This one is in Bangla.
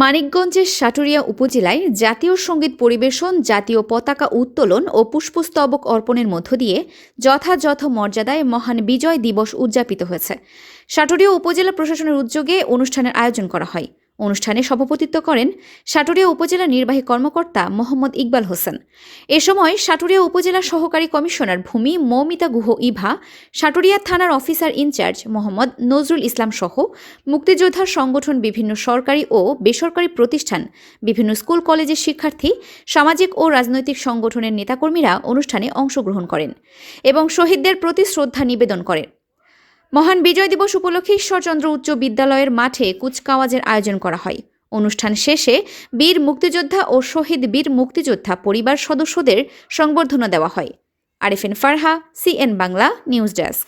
মানিকগঞ্জের সাটুরিয়া উপজেলায় জাতীয় সংগীত পরিবেশন, জাতীয় পতাকা উত্তোলন ও পুষ্পস্তবক অর্পণের মধ্য দিয়ে যথাযথ মর্যাদায় মহান বিজয় দিবস উদযাপিত হয়েছে। সাটুরিয়া উপজেলা প্রশাসনের উদ্যোগে অনুষ্ঠানের আয়োজন করা হয়। অনুষ্ঠানে সভাপতিত্ব করেন সাটুরিয়া উপজেলা নির্বাহী কর্মকর্তা মোহাম্মদ ইকবাল হোসেন। এ সময় সাটুরিয়া উপজেলা সহকারী কমিশনার ভূমি মৌমিতা গুহ ইভা, সাটুরিয়া থানার officer in charge Mohammad Nazrul Islam সহ মুক্তিযোদ্ধা সংগঠন বিভিন্ন সরকারি ও বেসরকারি প্রতিষ্ঠান, বিভিন্ন স্কুল, কলেজের শিক্ষার্থী, সামাজিক ও রাজনৈতিক সংগঠনের নেতাকর্মীরা অনুষ্ঠানে অংশগ্রহণ করেন এবং শহীদদের প্রতি শ্রদ্ধা নিবেদন করেন। মহান বিজয় দিবস উপলক্ষে ঈশ্বরচন্দ্র উচ্চ বিদ্যালয়ের মাঠে কুচকাওয়াজের আয়োজন করা হয়। অনুষ্ঠান শেষে বীর মুক্তিযোদ্ধা ও শহীদ বীর মুক্তিযোদ্ধা পরিবার সদস্যদের সংবর্ধনা দেওয়া হয়। Arifin Farha, CN Bangla, news desk.